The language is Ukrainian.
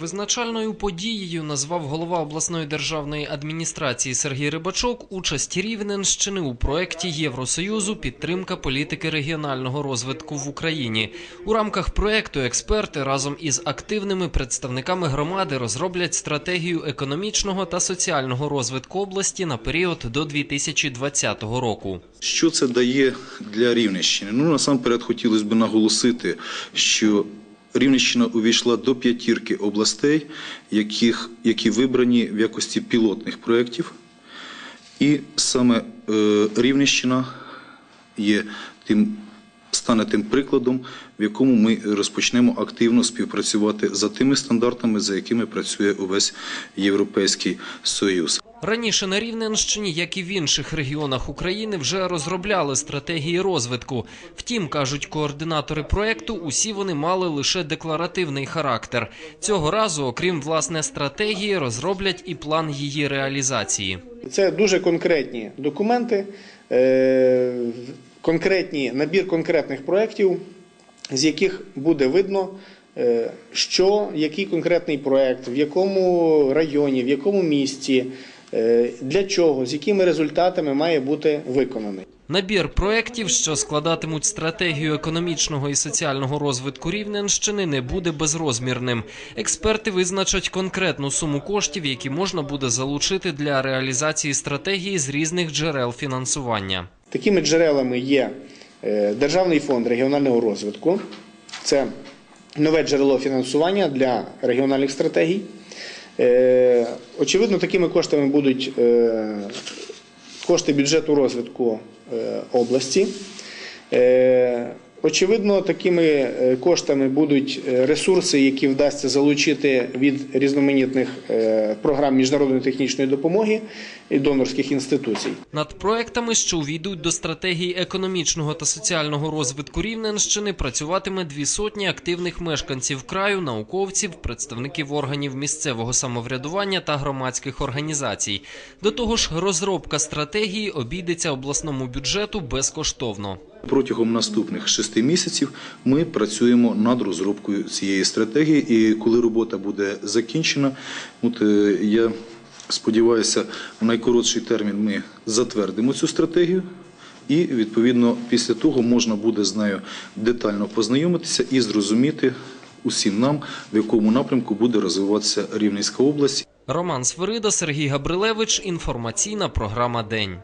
Визначальною подією назвав голова обласної державної адміністрації Сергій Рибачок участь Рівненщини у проєкті Євросоюзу підтримка політики регіонального розвитку в Україні. У рамках проєкту експерти разом із активними представниками громади розроблять стратегію економічного та соціального розвитку області на період до 2020 року. Що це дає для Рівненщини? Ну, насамперед хотілося б наголосити, що Рівненщина увійшла до п'ятірки областей, яких, які вибрані в якості пілотних проєктів. І саме е, Рівненщина є тим, стане тим прикладом, в якому ми розпочнемо активно співпрацювати за тими стандартами, за якими працює увесь Європейський Союз. Раніше на Рівненщині, як і в інших регіонах України, вже розробляли стратегії розвитку. Втім, кажуть координатори проекту, усі вони мали лише декларативний характер. Цього разу, окрім власне стратегії, розроблять і план її реалізації. Це дуже конкретні документи, е, конкретні набір конкретних проєктів, з яких буде видно, е, що який конкретний проєкт, в якому районі, в якому місті, для чого, з якими результатами має бути виконаний. Набір проєктів, що складатимуть стратегію економічного і соціального розвитку Рівненщини, не буде безрозмірним. Експерти визначать конкретну суму коштів, які можна буде залучити для реалізації стратегії з різних джерел фінансування. Такими джерелами є е, Державний фонд регіонального розвитку, це нове джерело фінансування для регіональних стратегій. Е, Очевидно, такими коштами будуть е, кошти бюджету розвитку е, області. Очевидно, такими е, коштами будуть е, ресурси, які вдасться залучити від різноманітних е, програм міжнародної технічної допомоги і донорських інституцій. Над проектами, що увійдуть до стратегії економічного та соціального розвитку Рівненщини, працюватиме дві сотні активних мешканців краю, науковців, представників органів місцевого самоврядування та громадських організацій. До того ж, розробка стратегії обійдеться обласному бюджету безкоштовно. Протягом наступних шести місяців ми працюємо над розробкою цієї стратегії, і коли робота буде закінчена, от е, я сподіваюся, в найкоротший термін ми затвердимо цю стратегію. І відповідно після того можна буде з нею детально познайомитися і зрозуміти усім нам, в якому напрямку буде розвиватися Рівненська область. Роман Свирида, Сергій Габрилевич. Інформаційна програма День.